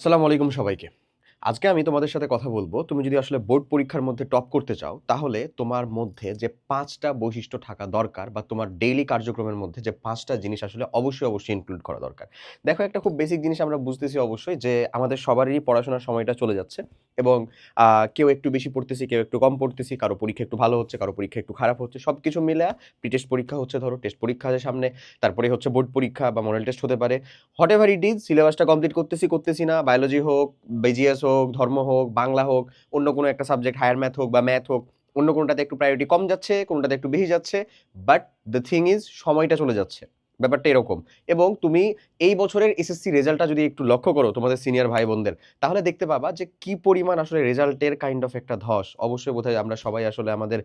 আসসালামু আলাইকুম সবাইকে। আজকে আমি তোমাদের সাথে কথা বলব। তুমি যদি আসলে বোর্ড পরীক্ষার মধ্যে টপ করতে চাও, তাহলে তোমার মধ্যে যে পাঁচটা বৈশিষ্ট্য থাকা দরকার বা তোমার ডেইলি কার্যক্রমের মধ্যে যে পাঁচটা জিনিস আসলে অবশ্যই অবশ্যই ইনক্লুড করা দরকার। দেখো, একটা খুব বেসিক জিনিস আমরা বুঝতেছি অবশ্যই যে আমাদের সবারই পড়াশোনার সময়টা চলে যাচ্ছে এবং কেউ একটু বেশি পড়তেছি, কেউ একটু কম পড়তেছি, কারও পরীক্ষা একটু ভালো হচ্ছে, কারও পরীক্ষা একটু খারাপ হচ্ছে সব কিছু মিলে টেস্ট পরীক্ষা হচ্ছে ধরো টেস্ট পরীক্ষা আছে সামনে, তারপরে হচ্ছে বোর্ড পরীক্ষা বা মডেল টেস্ট হতে পারে। হোয়াট এভার ইট ইজ সিলেবাসটা কমপ্লিট করতেছি করতেছি না বায়োলজি হোক বিজিএস হোক ধর্ম হোক, বাংলা হোক, অন্য কোনো একটা সাবজেক্ট হায়ার ম্যাথ হোক বা ম্যাথ হোক, অন্য কোনোটাতে একটু প্রায়োরিটি কম যাচ্ছে, কোনোটাতে একটু বেশি যাচ্ছে বাট দ্য থিং ইজ সময়টা চলে যাচ্ছে। ব্যাপারটা এরকম। এবং তুমি এই বছরের এসএসসি রেজাল্টটা যদি একটু লক্ষ্য করো, তোমাদের সিনিয়র ভাই বোনদের তাহলে দেখতে পাবা যে কি পরিমাণ আসলে রেজাল্টের কাইন্ড অফ একটা ধস। অবশ্যই বোধহয় আমরা সবাই আসলে আমাদের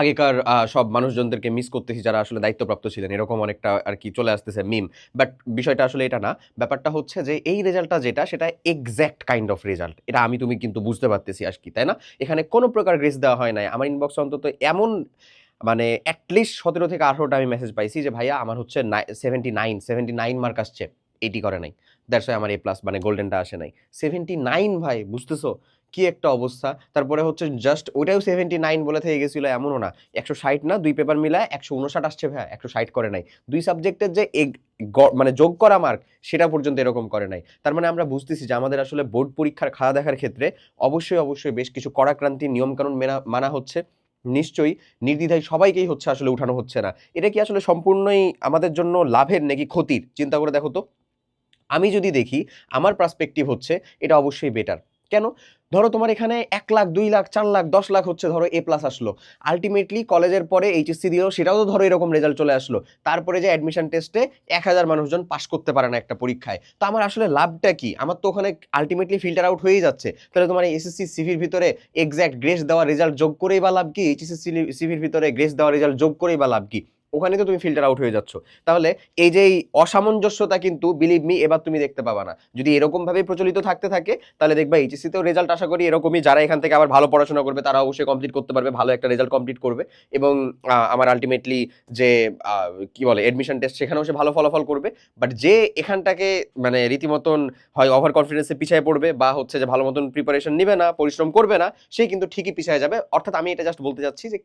আগেকার সব মানুষজনদেরকে মিস করতেছি যারা আসলে দায়িত্বপ্রাপ্ত ছিলেন। এরকম অনেকটা আর কি চলে আসতেছে মিম বাট বিষয়টা আসলে এটা না। ব্যাপারটা হচ্ছে যে এই রেজাল্টটা যেটা, সেটা এক্স্যাক্ট কাইন্ড অফ রেজাল্ট এটা আমি তুমি কিন্তু বুঝতে পারতেছি আর কি তাই না? এখানে কোনো প্রকার গ্রেস দেওয়া হয় নাই। আমার ইনবক্স অন্তত এমন মানে অ্যাটলিস্ট সতেরো থেকে আঠারোটা আমি মেসেজ পাইছি যে, ভাইয়া, আমার হচ্ছে seventy nine seventy nine mark আসছে। এইটি করে নাই। দ্যাটস আমার এ প্লাস মানে গোল্ডেনটা আসে নাই। সেভেন্টি নাইন ভাই, বুঝতেছো? কি একটা অবস্থা? তারপরে হচ্ছে জাস্ট ওটাও সেভেন্টি নাইন বলে থেকে গেছিল, এমনও না। একশো ষাট না, দুই পেপার মিলায় একশো উনষাট আসছে ভাইয়া, একশো ষাট করে নাই। দুই সাবজেক্টের যে মানে যোগ করা মার্ক সেটা পর্যন্ত এরকম করে নাই। তার মানে আমরা বুঝতেছি যে আমাদের আসলে বোর্ড পরীক্ষার খাওয়া দেখার ক্ষেত্রে অবশ্যই অবশ্যই বেশ কিছু কড়াক্রান্তি, নিয়মকানুন মেনা, মানা হচ্ছে। নিশ্চয়ই নির্দ্বিধায় সবাইকেই হচ্ছে আসলে উঠানো হচ্ছে না। এটা কি আসলে সম্পূর্ণই আমাদের জন্য লাভের নাকি ক্ষতির? চিন্তা করে দেখো তো। আমি যদি দেখি, আমার পার্সপেক্টিভ হচ্ছে এটা অবশ্যই বেটার কেন? ধরো তোমার এখানে এক লাখ, দুই লাখ, চার লাখ, দশ লাখ হচ্ছে ধরো এ প্লাস আসলো। আলটিমেটলি কলেজের পরে এইচএসসি দিয়েও সেটাও তো ধরো এরকম রেজাল্ট চলে আসলো। তারপরে যে অ্যাডমিশন টেস্টে এক হাজার মানুষজন পাশ করতে পারে না একটা পরীক্ষায়। তো আমার আসলে লাভটা কি? আমার তো ওখানে আলটিমেটলি ফিল্টার আউট হয়েই যাচ্ছে। তাহলে তোমার এসএসসি সিভির ভিতরে এক্স্যাক্ট গ্রেস দেওয়া রেজাল্ট যোগ করেই বা লাভ কি? এইচএসসি সিভির ভিতরে গ্রেস দেওয়া রেজাল্ট যোগ করেই বা লাভ কি? ওখানে তো তুমি ফিল্টার আউট হয়ে যাচ্ছ। তাহলে এই যে অসামঞ্জস্যতা কিন্তু বিলিভ মি এবার তুমি দেখতে পাবা না। যদি এরকম ভাবে প্রচলিত থাকতে থাকে, তাহলে দেখবা এইচএসসি তেও রেজাল্ট আশা করি এরকমই, যারা এখান থেকে আবার ভালো পড়াশোনা করবে তারা অবশ্যই কমপ্লিট করতে পারবে, ভালো একটা রেজাল্ট কমপ্লিট করবে। এবং আমার আলটিমেটলি যে কি বলে এডমিশন টেস্ট সেখানেও সে ভালো ফলাফল করবে। বাট যে এখানটাকে মানে রীতিমতন হয় ওভার কনফিডেন্সে পিছিয়ে পড়বে, বা হচ্ছে যে ভালো মতন প্রিপারেশন নেবে না, পরিশ্রম করবে না, সে কিন্তু ঠিকই পিছিয়ে যাবে। অর্থাৎ আমি এটা জাস্ট বলতে চাচ্ছি যে,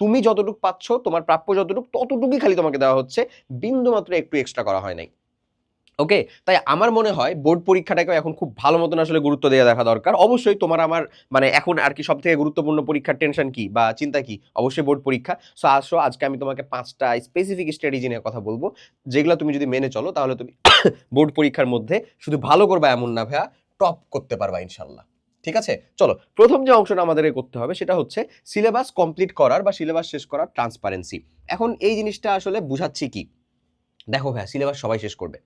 তুমি যতটুকু পাচ্ছ, তোমার প্রাপ্য যতটুকু ততটুকুই খালি তোমাকে দেওয়া হচ্ছে বিন্দু মাত্র একটু এক্সট্রা করা হয় নাই। ওকে তাই আমার মনে হয় বোর্ড পরীক্ষাটাকে এখন খুব ভালো মতন আসলে গুরুত্ব দেওয়া দেখা দরকার। অবশ্যই তোমার আমার মানে এখন আর কি সব থেকে গুরুত্বপূর্ণ পরীক্ষার টেনশন কি বা চিন্তা কি? অবশ্যই বোর্ড পরীক্ষা। সো আসো, আজকে আমি তোমাকে পাঁচটা স্পেসিফিক স্ট্র্যাটেজি নিয়ে কথা বলব। যেগুলো তুমি যদি মেনে চলো, তাহলে তুমি বোর্ড পরীক্ষার মধ্যে শুধু ভালো করবা এমন না ভাইয়া টপ করতে পারবা ইনশাল্লাহ। ঠিক আছে? চলো, প্রথম যে অংশটা আমাদের করতে হবে সেটা হচ্ছে সিলেবাস কমপ্লিট করার বা সিলেবাস শেষ করার ট্রান্সপারেন্সি এখন এই জিনিসটা আসলে বুঝাচ্ছি কি? দেখো হ্যাঁ সিলেবাস সবাই শেষ করবে।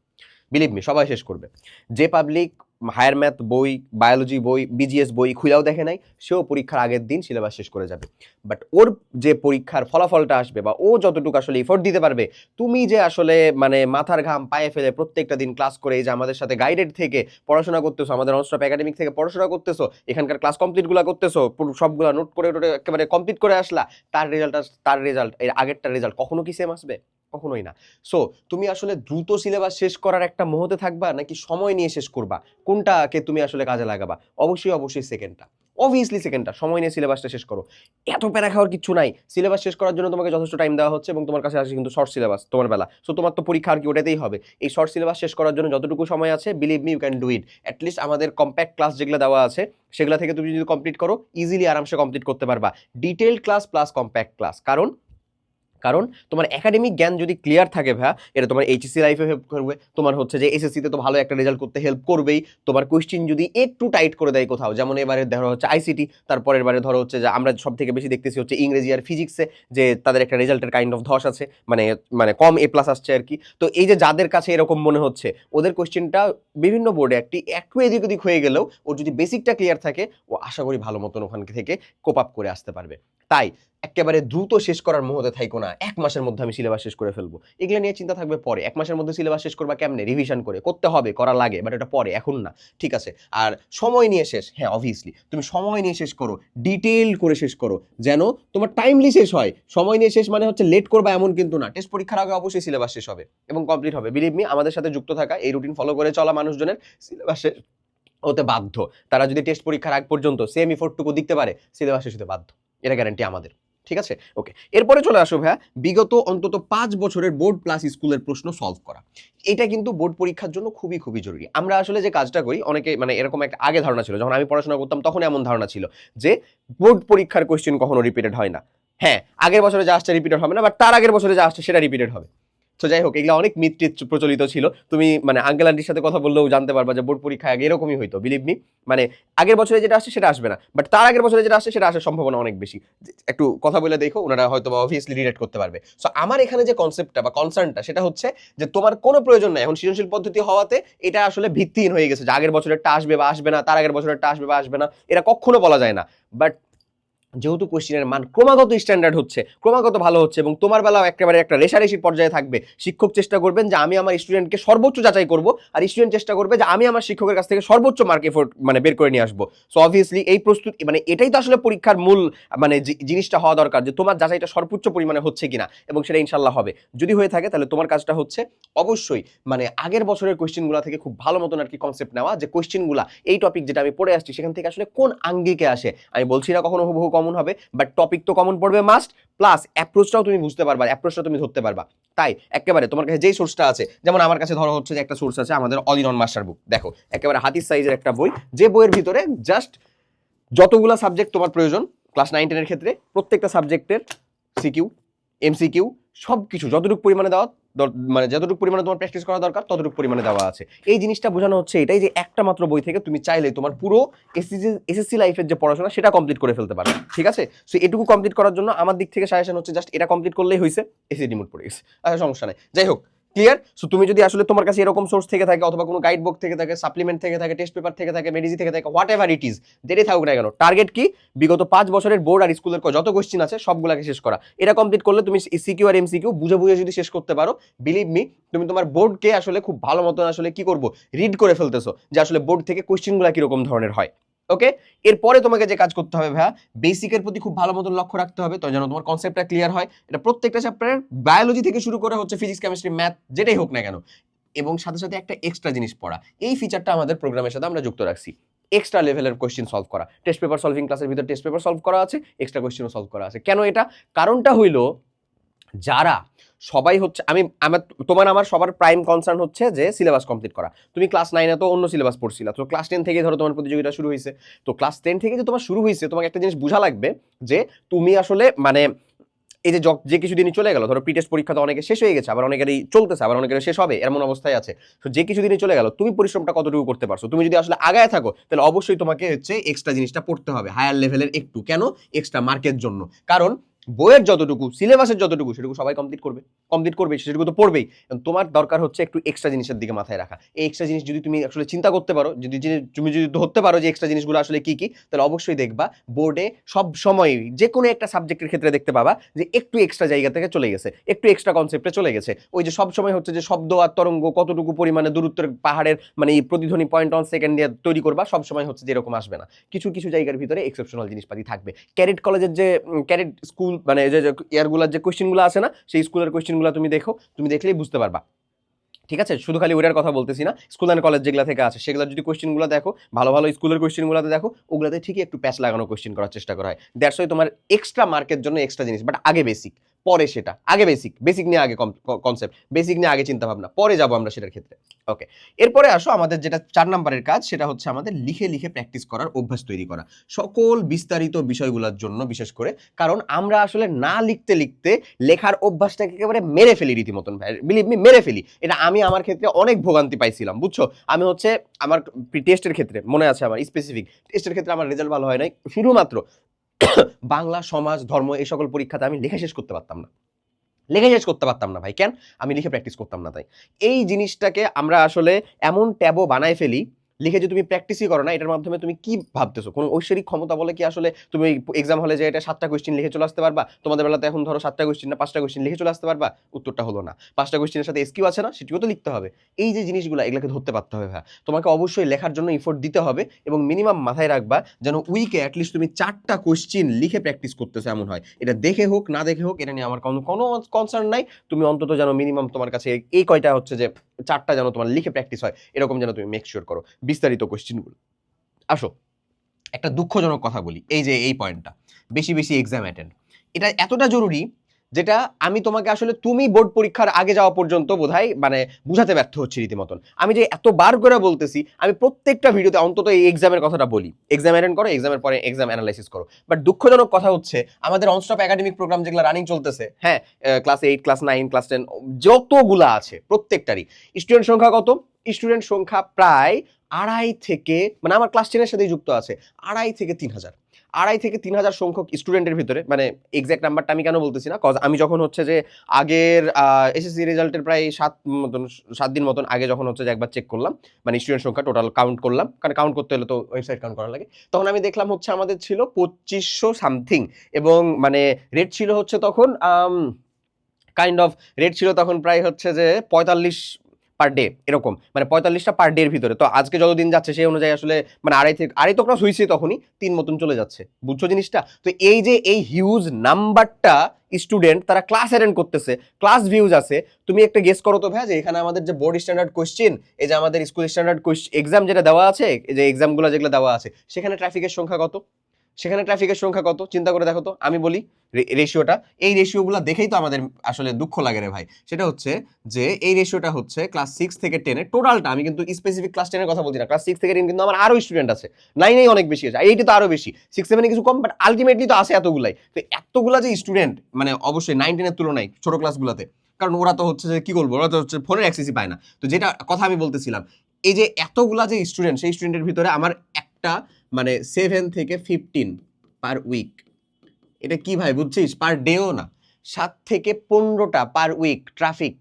বিলিভ মি সবাই শেষ করবে। যে পাবলিক হায়ার ম্যাথ বই, বায়োলজি বই, বিজিএস বই খুলেও দেখে নাই, সেও পরীক্ষার আগের দিন সিলেবাস শেষ করে যাবে। বাট ওর যে পরীক্ষার ফলাফলটা আসবে বা ও যতটুকু আসলে এফোর্ট দিতে পারবে, তুমি যে আসলে মানে মাথার ঘাম পায়ে ফেলে প্রত্যেকটা দিন ক্লাস করে এই যে আমাদের সাথে গাইডেড থেকে পড়াশোনা করতেছো, আমাদের অনস্টপ একাডেমিক থেকে পড়াশোনা করতেছো, এখানকার ক্লাস কমপ্লিটগুলো করতেছো সবগুলো নোট করে একেবারে কমপ্লিট করে আসলা, তার রেজাল্ট তার রেজাল্ট এর আগেরটা রেজাল্ট কখনো কি সেম আসবে? কখনোই না। সো তুমি আসলে দ্রুত সিলেবাস শেষ করার একটা মোহতে থাকবা নাকি সময় নিয়ে শেষ করবা? কোনটাকে তুমি আসলে কাজে লাগাবা? অবশ্যই অবশ্যই সেকেন্ডটা অবভিয়াসলি সেকেন্ডটা সময় নিয়ে সিলেবাসটা শেষ করো। এত প্যারা খাওয়ার কিছু নাই। সিলেবাস শেষ করার জন্য তোমাকে যথেষ্ট টাইম দেওয়া হচ্ছে এবং তোমার কাছে আসে কিন্তু শর্ট সিলেবাস তোমার বেলা। সো তোমার তো পরীক্ষা আর কি ওটাতেই হবে। এই শর্ট সিলেবাস শেষ করার জন্য যতটুকু সময় আছে believe me you can do it at least আমাদের কম্প্যাক্ট ক্লাস যেগুলো দেওয়া আছে, সেগুলো থেকে তুমি যদি কমপ্লিট করো ইজিলি আরামসে কমপ্লিট করতে পারবা। Detailed class plus compact class কারণ কারণ তোমার একাডেমিক জ্ঞান যদি ক্লিয়ার থাকে ভাইয়া, এটা তোমার এইচএসসি লাইফে হেল্প করবে, তোমার হচ্ছে যে এসএসসিতে তো ভালো একটা রেজাল্ট করতে হেল্প করবেই। তোমার কোয়েশ্চেন যদি একটু টাইট করে দেয় কোথাও, যেমন এবারে ধরো হচ্ছে আইসিটি তারপরের বারে ধরো হচ্ছে যে আমরা সব থেকে বেশি দেখতেছি হচ্ছে ইংরেজি আর ফিজিক্সে যে তাদের একটা রেজাল্টের কাইন্ড অফ ধস আছে মানে মানে কম এ প্লাস আসছে আর কি। তো এই যে যাদের কাছে এরকম মনে হচ্ছে, ওদের কোয়েশ্চেনটা বিভিন্ন বোর্ডে একটি, একটু এদিক ওদিক হয়ে গেলেও ওর যদি বেসিকটা ক্লিয়ার থাকে, ও আশা করি ভালো মতন ওখান থেকে কোপ আপ করে আসতে পারবে। তাই, একেবারে দ্রুত শেষ করার মুহূর্তে থাইকো না। এক মাসের মধ্যে আমি সিলেবাস শেষ করে ফেলব। এগুলো নিয়ে চিন্তা থাকবে পরে। এক মাসের মধ্যে সিলেবাস শেষ করবা কেমনে? রিভিশন করে। করতে হবে, করা লাগে বাট এটা পরে, এখন না। ঠিক আছে? আর সময় নিয়ে শেষ। হ্যাঁ অবভিয়াসলি তুমি সময় নিয়ে শেষ করো। ডিটেল করে শেষ করো। যেন তোমার টাইমলি শেষ হয়। সময় নিয়ে শেষ মানে হচ্ছে লেট করবা এমন কিন্তু না। টেস্ট পরীক্ষার আগে অবশ্যই সিলেবাস শেষ হবে এবং কমপ্লিট হবে। বিলিভ মি আমাদের সাথে যুক্ত থাকা, এই রুটিন ফলো করে চলা মানুষজনের সিলেবাস হতে বাধ্য। তারা যদি টেস্ট পরীক্ষার আগ পর্যন্ত সেম ইফোর্টটুকু দিতে পারে সিলেবাস শেষ হতে বাধ্য। এটা গ্যারান্টি আমাদের। ঠিক আছে? ওকে এরপরে চলে আসো ভাইয়া, বিগত অন্তত পাঁচ বছরের বোর্ড প্লাস স্কুলের প্রশ্ন সলভ করা। এটা কিন্তু বোর্ড পরীক্ষার জন্য খুবই খুবই জরুরি। আমরা আসলে যে কাজটা করি, অনেকে মানে এরকম একটা আগে ধারণা ছিল, যখন আমি পড়াশোনা করতাম তখন এমন ধারণা ছিল যে বোর্ড পরীক্ষার কোয়েশ্চেন কখনো রিপিটেড হয় না। হ্যাঁ আগের বছরে যা আসছে রিপিটেড হবে না বা তার আগের বছরে যা আসছে সেটা রিপিটেড হবে। তো যাই হোক, এগুলো অনেক মিথ প্রচলিত ছিল। তুমি মানে আঙ্কেল আন্টির সাথে কথা বললেও জানতে পারবা যে বোর্ড পরীক্ষা আগে এরকমই হইতো বিলিভ মি মানে আগের বছরে যেটা আসছে সেটা আসবে না। বাট তার আগের বছরে যেটা আসছে সেটা আসার সম্ভাবনা অনেক বেশি। একটু কথা বলে দেখো, ওনারা হয়তো অবভিয়াসলি রিলেট করতে পারবে। সো আমার এখানে যে কনসেপ্টটা বা কনসার্নটা সেটা হচ্ছে যে তোমার কোনো প্রয়োজন নাই। এখন সৃজনশীল পদ্ধতি হওয়াতে এটা আসলে ভিত্তিহীন হয়ে গেছে যে আগের বছরেরটা আসবে বা আসবে না, তার আগের বছরেরটা আসবে বা আসবে না। এটা কখনো বলা যায় না। বাট যেহেতু কোশ্চেনের মান ক্রমাগত স্ট্যান্ডার্ড হচ্ছে, ক্রমাগত ভালো হচ্ছে এবং তোমার বেলাও একেবারে একটা রেশারেশির পর্যায়ে থাকবে। শিক্ষক চেষ্টা করবেন যে আমি আমার স্টুডেন্টকে সর্বোচ্চ যাচাই করব আর স্টুডেন্ট চেষ্টা করবে যে আমি আমার শিক্ষকের কাছ থেকে সর্বোচ্চ মার্ক এফোর্ট মানে বের করে নিয়ে আসব। সো অবভিয়াসলি এই প্রস্তুতি মানে এটাই তো আসলে পরীক্ষার মূল মানে জিনিসটা হওয়া দরকার যে তোমার যাচাইটা সর্বোচ্চ পরিমাণে হচ্ছে কিনা এবং সেটা ইনশাল্লাহ হবে। যদি হয়ে থাকে তাহলে তোমার কাজটা হচ্ছে অবশ্যই মানে আগের বছরের কোয়েশ্চেনগুলো থেকে খুব ভালো মতন আর কি কনসেপ্ট নেওয়া যে কোয়েশ্চেনগুলো এই টপিক যেটা আমি পড়ে আসছি সেখান থেকে আসলে কোন আঙ্গিকে আসে? আমি বলছি না কখনো হুবহু কমন হবে বাট টপিক তো কমন পড়বে মাস্ট প্লাস অ্যাপ্রোচটাও তুমি বুঝতে পারবা অ্যাপ্রোচটা তুমি ধরতে পারবা। তাই একেবারে তোমার কাছে যেই সোর্সটা আছে, যেমন আমার কাছে ধরো হচ্ছে যে একটা সোর্স আছে আমাদের all in one master book দেখো, একেবারে হাতির সাইজের একটা বই, যে বইয়ের ভিতরে জাস্ট যতগুলো সাবজেক্ট তোমার প্রয়োজন ক্লাস নাইন টেনের ক্ষেত্রে প্রত্যেকটা সাবজেক্টের সিকিউ এমসিকিউ সব কিছু যতটুকু পরিমাণে দেওয়া মানে যতটুকু পরিমাণে তোমার প্র্যাকটিস করা দরকার, ততটুকু পরিমাণে দেওয়া আছে। এই জিনিসটা বোঝানো হচ্ছে এটাই যে একটা মাত্র বই থেকে তুমি চাইলে তোমার পুরো এসএসসি এসএসসি লাইফের যে পড়াশোনা, সেটা কমপ্লিট করে ফেলতে পারবে ঠিক আছে? সো এটুকু কমপ্লিট করার জন্য আমার দিক থেকে সাজেশন হচ্ছে জাস্ট এটা কমপ্লিট করলেই হয়েছে এসি রিমোট পড়ে গেছে। আচ্ছা সমস্যা নেই। যাই হোক ক্লিয়ার সো তুমি যদি আসলে তোমার কাছে এরকম সোর্স থেকে থাকে অথবা কোনো গাইড বুক থেকে থাকে সাপ্লিমেন্ট থেকে থাকে টেস্ট পেপার থেকে থাকে মেডিজি থেকে থাকে হোয়াট এভার ইট ইজ যেটাই থাকুক না কেন। টার্গেট কি? বিগত পাঁচ বছরের বোর্ড আর স্কুলের যত কোশ্চিন আছে, সবগুলোকে শেষ করা। এটা কমপ্লিট করলে তুমি সিকিউ আর এমসিকিউ বুঝে বুঝে যদি শেষ করতে পারো বিলিভ মি তুমি তোমার বোর্ডকে আসলে খুব ভালো মতন আসলে কি করব? রিড করে ফেলতেছো যে আসলে বোর্ড থেকে কোশ্চিনগুলো কীরকম ধরনের হয়। ওকে এরপরে তোমাকে যে কাজ করতে হবে ভাইয়া বেসিকের প্রতি খুব ভালো মতন লক্ষ্য রাখতে হবে। তো যেন তোমার কনসেপ্টটা ক্লিয়ার হয়। এটা প্রত্যেকটা চ্যাপ্টারের বায়োলজি থেকে শুরু করে হচ্ছে ফিজিক্স কেমিস্ট্রি ম্যাথ যেটাই হোক না কেন। এবং সাথে সাথে একটা এক্সট্রা জিনিস পড়া। এই ফিচারটা আমাদের প্রোগ্রামের সাথে আমরা যুক্ত রাখছি। এক্সট্রা লেভেলের কোয়েশ্চেন সলভ করা। টেস্ট পেপার সলভিং ক্লাসের ভিতর টেস্ট পেপার সলভ করা আছে এক্সট্রা কোয়েশ্চেনও সলভ করা আছে। কেন এটা? কারণটা হইল, যারা সবাই হচ্ছে, আমি, আমার, তোমার আমার সবার প্রাইম কনসার্ন হচ্ছে যে সিলেবাস কমপ্লিট করা। তুমি ক্লাস নাইনে তো অন্য সিলেবাস পড়ছিলা, তো ক্লাস টেন থেকে ধরো তোমার প্রতিযোগিতা শুরু হয়েছে তো ক্লাস টেন থেকে যে তোমার শুরু হয়েছে তোমাকে একটা জিনিস বোঝা লাগবে যে তুমি আসলে মানে এই যে য- যে কিছু দিনই চলে গেল, ধরো প্রিটেস্ট পরীক্ষা তো অনেকে শেষ হয়ে গেছে, আবার অনেকেরই চলতেছে, আবার অনেকের শেষ হবে, এমন অবস্থায় আছে। তো যে কিছু দিনই চলে গেল, তুমি পরিশ্রমটা কতটুকু করতে পারছ? তুমি যদি আসলে আগায় থাকো, তাহলে অবশ্যই তোমাকে হচ্ছে এক্সট্রা জিনিসটা পড়তে হবে হায়ার লেভেলের একটু। কেন? এক্সট্রা মার্কের জন্য। কারণ বইয়ের যতটুকু সিলেবাসের যতটুকু, সেটুকু সবাই কমপ্লিট করবে। কমপ্লিট করবে, সেটুকু তো পড়বেই। তোমার দরকার হচ্ছে একটু এক্সট্রা জিনিসের দিকে মাথায় রাখা। এই এক্সট্রা জিনিস যদি তুমি আসলে চিন্তা করতে পারো, যদি তুমি যদি ধরতে পারো যে এক্সট্রা জিনিসগুলো আসলে কি কি, তাহলে অবশ্যই দেখবা বোর্ডে সব সময় যে কোনো একটা সাবজেক্টের ক্ষেত্রে দেখতে পাবা যে একটু এক্সট্রা জায়গা থেকে চলে গেছে, একটু এক্সট্রা কনসেপ্টে চলে গেছে। ওই যে সব সময় হচ্ছে যে শব্দ আর তরঙ্গ কতটুকু পরিমাণে দূরত্বের পাহাড়ের মানে প্রতিধ্বনি পয়েন্ট অন সেকেন্ড দিয়ে তৈরি করবা, সব সময় হচ্ছে যে এরকম আসবে না। কিছু কিছু জায়গার ভিতরে এক্সেপশনাল জিনিসপাতি থাকবে। ক্যারেট কলেজের যে ক্যারেট স্কুল মানে যে ইয়ারগুলোর যে কোয়েশ্চেনগুলো আছে না, সেই স্কুলের কোয়েশ্চেনগুলো তুমি দেখো, তুমি দেখলেই বুঝতে পারবা। ঠিক আছে? শুধু খালি ওইটার কথা বলতেছি না স্কুল অ্যান্ড কলেজ যেগুলো থেকে আছে, সেগুলো যদি কোয়েশ্চেনগুলো দেখো, ভালো ভালো স্কুলের কোয়েশ্চেনগুলোতে দেখো, ওগুলোতে ঠিকই একটু প্যাচ লাগানো কোয়েশ্চেন করার চেষ্টা করা হয়। দ্যাটস ওই তোমার এক্সট্রা মার্কের জন্য এক্সট্রা জিনিস বাট আগে বেসিক পরে সেটা। আগে বেসিক বেসিক নিয়ে আগে কনসেপ্ট বেসিক নিয়ে আগে চিন্তা ভাবনা পরে যাব আমরা সেটার ক্ষেত্রে। ওকে এরপরে আসো আমাদের যেটা চার নম্বরের কাজ, সেটা হচ্ছে আমাদের লিখে লিখে প্র্যাকটিস করার অভ্যাস তৈরি করা। সকল বিস্তারিত বিষয়গুলোর জন্য বিশেষ করে, কারণ আমরা আসলে না লিখতে লিখতে লেখার অভ্যাসটাকে একেবারে মেরে ফেলি রীতিমতন, ভাই। বিলিভ মি মেরে ফেলি। এটা আমি আমার ক্ষেত্রে অনেক ভোগান্তি পাইছিলাম, বুঝছ? আমি হচ্ছে আমার টেস্টের ক্ষেত্রে, মনে আছে আমার স্পেসিফিক টেস্টের ক্ষেত্রে আমার রেজাল্ট ভালো হয় নাই, শুধুমাত্র বাংলা, সমাজ, ধর্ম এই সকল পরীক্ষাতে আমি লেখা শেষ করতে পারতাম না। লেখা শেষ করতে পারতাম না ভাই। কেন? আমি লিখে প্র্যাকটিস করতাম না তাই। এই জিনিসটাকে আমরা আসলে এমন ট্যাবও বানায় ফেলি লিখে যে তুমি প্র্যাকটিসই করো না, এটার মাধ্যমে তুমি কি ভাবতেছো? কোনো ঐশ্বরিক ক্ষমতা বলে কি আসলে তুমি এক্সাম হলে যে এটা সাতটা কোয়েশ্চেন লিখে চলে আসতে পারবা? তোমাদের বেলাতে এখন ধরো সাতটা কোয়েশ্চেন না পাঁচটা কোয়েশ্চেন লিখে চলে আসতে পারবা? উত্তরটা হলো না। পাঁচটা কোয়েশ্চেনের সাথে এসকিউ আছে না, সেটিও তো লিখতে হবে। এই যে জিনিসগুলো, এগুলোকে ধরতে পারতে হবে ভাই তোমাকে অবশ্যই লেখার জন্য ইফোর্ট দিতে হবে এবং মিনিমাম মাথায় রাখবা যেন উইকে অ্যাটলিস্ট তুমি চারটা কোয়েশ্চেন লিখে প্র্যাকটিস করতেছো এমন হয়। এটা দেখে হোক, না দেখে হোক, এটা নিয়ে আমার কোনো কোনো কনসার্ন নাই। তুমি অন্তত যেন মিনিমাম তোমার কাছে এই কয়টা হচ্ছে যে চারটা যেন তোমার লিখে প্র্যাকটিস হয়, এরকম যেন তুমি মেক শিওর করো। বিস্তারিত কোয়েশ্চেনগুলো আসো। একটা দুঃখজনক কথা বলি। এই যে, এই পয়েন্টটা বেশি বেশি এক্সাম অ্যাটেন্ড এটা এতটা জরুরি যেটা আমি তোমাকে আসলে তুমি বোর্ড পরীক্ষার আগে যাওয়া পর্যন্ত বোধহয় মানে বুঝাতে ব্যর্থ হচ্ছি রীতিমতন। আমি যে এত বার করে বলতেছি, আমি প্রত্যেকটা ভিডিওতে অন্তত এই এক্সামের কথাটা বলি। এক্সাম অ্যাটেন্ড করো এক্সামের পরে এক্সাম অ্যানালাইসিস করো। বাট দুঃখজনক কথা হচ্ছে, আমাদের অনস্টপ একাডেমিক প্রোগ্রাম যেগুলো রানিং চলতেছে হ্যাঁ class eight class nine class ten যতগুলা আছে, প্রত্যেকটারই। স্টুডেন্ট সংখ্যা কত? স্টুডেন্ট সংখ্যা প্রায় আড়াই থেকে মানে আমার ক্লাস টেনের সাথেই যুক্ত আছে, আড়াই থেকে তিন হাজার। আড়াই থেকে তিন হাজার সংখ্যক স্টুডেন্টের ভিতরে মানে এক্স্যাক্ট নাম্বারটা আমি কেন বলতেছি না কজ আমি যখন হচ্ছে যে আগের এসএসসি রেজাল্টের প্রায় সাত মতন, সাত দিন মতন আগে যখন হচ্ছে যে একবার চেক করলাম মানে স্টুডেন্ট সংখ্যা টোটাল কাউন্ট করলাম, কারণ কাউন্ট করতে হলে তো ওয়েবসাইট কাউন্ট করা লাগে, তখন আমি দেখলাম হচ্ছে আমাদের ছিল পঁচিশশো সামথিং এবং মানে রেট ছিল হচ্ছে তখন কাইন্ড অফ রেট ছিল তখন প্রায় হচ্ছে যে পঁয়তাল্লিশ পার ডে এরকম। মানে পঁয়তাল্লিশটা পার ডের ভিতরে। তো আজকে যতদিন যাচ্ছে, সেই অনুযায়ী আসলে মানে আড়াই থেকে আড়াই তো ক্লাস হয়েছে তখনই, তিন মতন চলে যাচ্ছে। বুঝছ জিনিসটা? তো এই যে এই হিউজ নাম্বারটা স্টুডেন্ট তারা ক্লাস অ্যাটেন্ড করতেছে ক্লাস ভিউজ আছে। তুমি একটা গেস করো তো ভাই যে এখানে আমাদের যে বোর্ড স্ট্যান্ডার্ড কোশ্চেন এই যে আমাদের স্কুল স্ট্যান্ডার্ড এক্সাম যেটা দেওয়া আছে যে এক্সামগুলো যেগুলো দেওয়া আছে, সেখানে ট্রাফিকের সংখ্যা কত? সেখানে ট্রাফিকের সংখ্যা কত? চিন্তা করে দেখো তো, আমি বলি রেশিওটা এই রেশিওগুলো দেখেই তো আমাদের আসলে দুঃখ লাগে রে ভাই। সেটা হচ্ছে যে, এই রেশিওটা হচ্ছে ক্লাস সিক্স থেকে টেনের টোটালটা আমি কিন্তু স্পেসিফিক ক্লাস টেনের কথা বলছি না। ক্লাস সিক্স থেকে টেন কিন্তু আমার আরও স্টুডেন্ট আছে। নাইনেই অনেক বেশি আছে। এইটি তো আরও বেশি। সিক্স সেভেনে কিছু কম বাট আলটিমেটলি তো আছে এতগুলাই। তো এতগুলা যে স্টুডেন্ট মানে অবশ্যই নাইন টেনের তুলনায় ছোট ক্লাসগুলোতে কারণ ওরা তো হচ্ছে যে, কি বলব? ওরা তো হচ্ছে ফোনের অ্যাক্সেসই পায় না। তো যেটা কথা আমি বলতেছিলাম, এই যে এতগুলা যে স্টুডেন্ট সেই স্টুডেন্টের ভিতরে আমার একটা মানে সেভেন থেকে ফিফটিন পার উইক এটা কি ভাই, বুঝছিস? পার ডেও না। সাত থেকে পনেরোটা পার উইক ট্রাফিক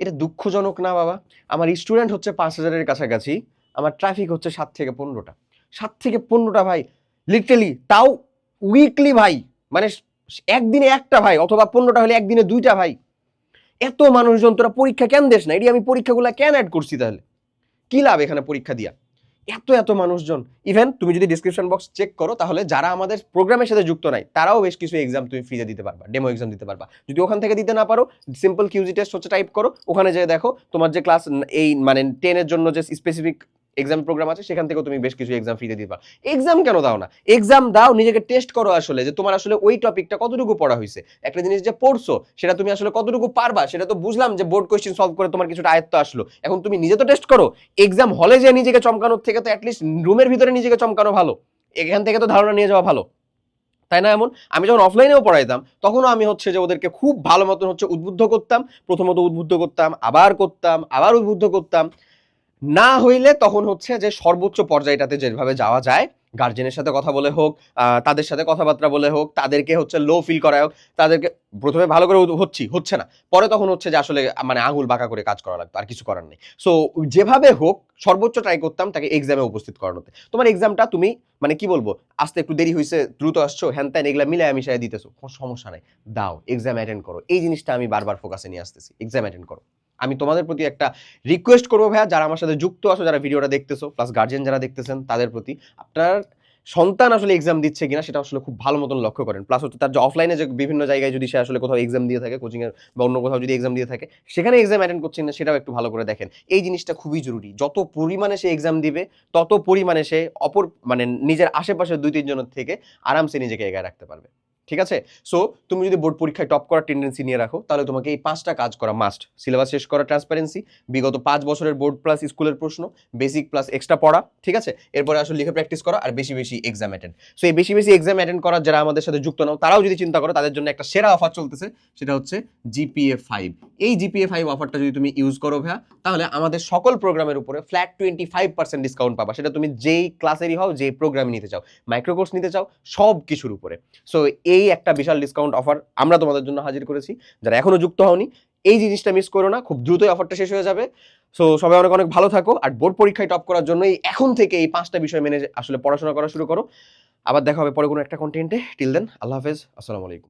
এটা দুঃখজনক না বাবা? আমার স্টুডেন্ট হচ্ছে পাঁচ হাজারের কাছাকাছি, আমার ট্রাফিক হচ্ছে সাত থেকে পনেরোটা। সাত থেকে পনেরোটা ভাই লিটারালি তাও উইকলি ভাই মানে একদিনে একটা ভাই, অথবা পনেরোটা হলে একদিনে দুইটা ভাই। এত মানুষজন, তোরা পরীক্ষা কেন দেশ না? এটি আমি পরীক্ষাগুলো কেন অ্যাড করছি তাহলে? কি লাভ এখানে পরীক্ষা দিয়া? এত এত মানুষজন। ইভেন তুমি যদি ডিসক্রিপশন বক্স চেক করো, তাহলে যারা আমাদের প্রোগ্রামের সাথে যুক্ত নাই, তারাও বেশ কিছু এক্সাম তুমি ফ্রিতে দিতে পারবা ডেমো এক্সাম দিতে পারবা। যদি ওখান থেকে দিতে না পারো সিম্পল কিউজি টেস্ট হচ্ছে টাইপ করো, ওখানে যেয়ে দেখো তোমার যে ক্লাস এই মানে টেনের জন্য যে স্পেসিফিক এক্সাম প্রোগ্রাম আছে, সেখান থেকেও তুমি বেশ কিছু এক্সাম ফ্রিতে দিতে পারো এক্সাম কেন দাও না? এক্সাম দাও, নিজেকে টেস্ট করো আসলে যে তোমার আসলে ওই টপিকটা কতটুকু পড়া হয়েছে। একটা জিনিস যে পড়ছো, সেটা তুমি আসলে কতটুকু পারবা, সেটা তো বুঝলাম যে বোর্ড কোয়েশ্চেন সলভ করে তোমার কিছুটা আয়ত্ত আসলো। এখন তুমি নিজে তো টেস্ট করো। এক্সাম হলে যে নিজেকে চমকানোর থেকে তো অ্যাটলিস্ট রুমের ভিতরে নিজেকে চমকানো ভালো। এখান থেকে তো ধারণা নিয়ে যাওয়া ভালো। তাই না, এমন? আমি যখন অফলাইনেও পড়াইতাম, তখনও আমি হচ্ছে যে ওদেরকে খুব ভালো মতন হচ্ছে উদ্বুদ্ধ করতাম। প্রথমত উদ্বুদ্ধ করতাম, আবার করতাম, আবার উদ্বুদ্ধ করতাম। না হইলে তখন হচ্ছে যে সর্বোচ্চ পর্যায়টাতে যেভাবে যাওয়া যায় গার্জেনের সাথে কথা বলে হোক তাদের সাথে কথাবার্তা বলে হোক, তাদেরকে হচ্ছে লো ফিল করায় হোক, তাদেরকে প্রথমে ভালো করে হচ্ছি, হচ্ছে না। পরে তখন হচ্ছে যে আসলে মানে আঙুল বাঁকা করে কাজ করা লাগতো, আর কিছু করার নেই। সো যেভাবে হোক, সর্বোচ্চ ট্রাই করতাম তাকে এক্সামে উপস্থিত করানোতে। তোমার এক্সামটা তুমি মানে কি বলব, আসতে একটু দেরি হয়েছে দ্রুত আসছো, হ্যান ত্যান এগুলা মিলাই মিশাই দিতেছো। কোনো সমস্যা নাই। দাও এক্সাম অ্যাটেন্ড করো। এই জিনিসটা আমি বারবার ফোকাসে নিয়ে আসতেছি। এক্সাম অ্যাটেন্ড করো। আমি তোমাদের প্রতি একটা রিকোয়েস্ট করব ভাইয়া, যারা আমার সাথে যুক্ত আছো, যারা ভিডিওটা দেখতেছো প্লাস গার্জেন যারা দেখতেছেন, তাদের প্রতি। আপনার সন্তান আসলে এক্সাম দিচ্ছে কিনা, সেটা আসলে খুব ভালো মতন লক্ষ্য করেন। প্লাস হচ্ছে তার যে অফলাইনে যে বিভিন্ন জায়গায় যদি সে আসলে কোথাও এক্সাম দিয়ে থাকে কোচিং এর বা অন্য কোথাও যদি এক্সাম দিয়ে থাকে, সেখানে এক্সাম অ্যাটেন্ড করছে না সেটাও একটু ভালো করে দেখেন। এই জিনিসটা খুবই জরুরি। যত পরিমাণে সে এক্সাম দিবে, তত পরিমাণে সে অপর মানে নিজের আশেপাশের দুই তিনজনের থেকে আরামসে নিজেকে এগিয়ে রাখতে পারবে। ঠিক আছে? সো তুমি যদি বোর্ড পরীক্ষায় টপ করার টেন্ডেন্সি নিয়ে রাখো, তাহলে তোমাকে এই পাঁচটা কাজ করা মাস্ট সিলেবাস শেষ করা ট্রান্সপারেন্সি বিগত পাঁচ বছরের বোর্ড প্লাস স্কুলের প্রশ্ন বেসিক প্লাস এক্সট্রা পড়া, ঠিক আছে? এরপরে আসলে লিখে প্র্যাকটিস করা আর বেশি বেশি এক্সাম অ্যাটেন্ড সো এই বেশি বেশি এক্সাম অ্যাটেন্ড করার যারা আমাদের সাথে যুক্ত নাও, তারাও যদি চিন্তা করো তাদের জন্য একটা সেরা অফার চলতেছে, সেটা হচ্ছে জিপিএ ফাইভ এই জিপিএ ফাইভ অফারটা যদি তুমি ইউজ করো ভাইয়া, তাহলে আমাদের সকল প্রোগ্রামের উপরে flat twenty five percent discount পাবা। সেটা তুমি যেই ক্লাসেরই হও, যেই প্রোগ্রামে নিতে চাও। মাইক্রো কোর্স নিতে চাও সব কিছুর উপরে। সো এই একটা বিশাল ডিসকাউন্ট অফার আমরা তোমাদের জন্য হাজির করেছি। যারা এখনও যুক্ত হওনি, এই জিনিসটা মিস করো না, খুব দ্রুতই অফারটা শেষ হয়ে যাবে। সো সবাই অনেক অনেক ভালো থাকো, আর বোর্ড পরীক্ষায় টপ করার জন্য এই এখন থেকে এই পাঁচটা বিষয় মেনে আসলে পড়াশোনা করা শুরু করো। আবার দেখা হবে পরে কোনো একটা কন্টেন্টে টিল দেন আল্লাহ হাফেজ, আসসালামু আলাইকুম।